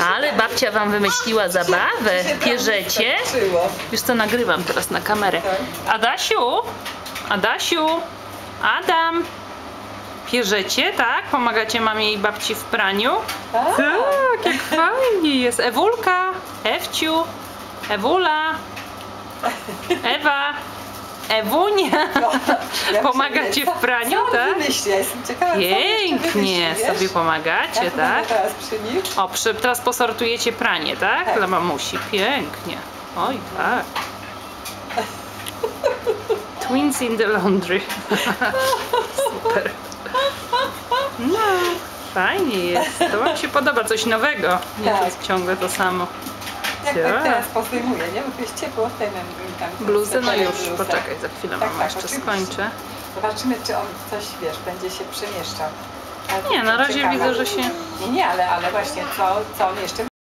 Ale babcia wam wymyśliła zabawę. Pierzecie? skończyło. Wiesz co, nagrywam teraz na kamerę. Tak. Adasiu, Adasiu, Adam, pierzecie, tak? Pomagacie mamie i babci w praniu? Tak. Tak, jak fajnie jest. Ewulka, Ewciu, Ewula, Ewa, Ewunia. Ja Pomagacie myślę, w praniu, co tak? Ja jestem ciekawa, co Pięknie wymyśli, sobie pomagacie, Jak tak? teraz przy? O, przy, teraz posortujecie pranie, tak? Tak. Dla mamusi. Pięknie. Oj, tak. Twins in the laundry. Super. No, fajnie jest. To wam się podoba, coś nowego. Nie to Tak. jest ciągle to samo. Jak Tak. tak teraz pozdejmuję, nie? Bo jest ciepło, ten tam... Bluzę, no już, bluzę. poczekaj, za chwilę Tak, mama tak, jeszcze skończę. Zobaczymy, czy on coś, wiesz, będzie się przemieszczał. Ale Nie, na razie ciekawe. widzę, że się... Nie, nie, ale, ale właśnie co, co on jeszcze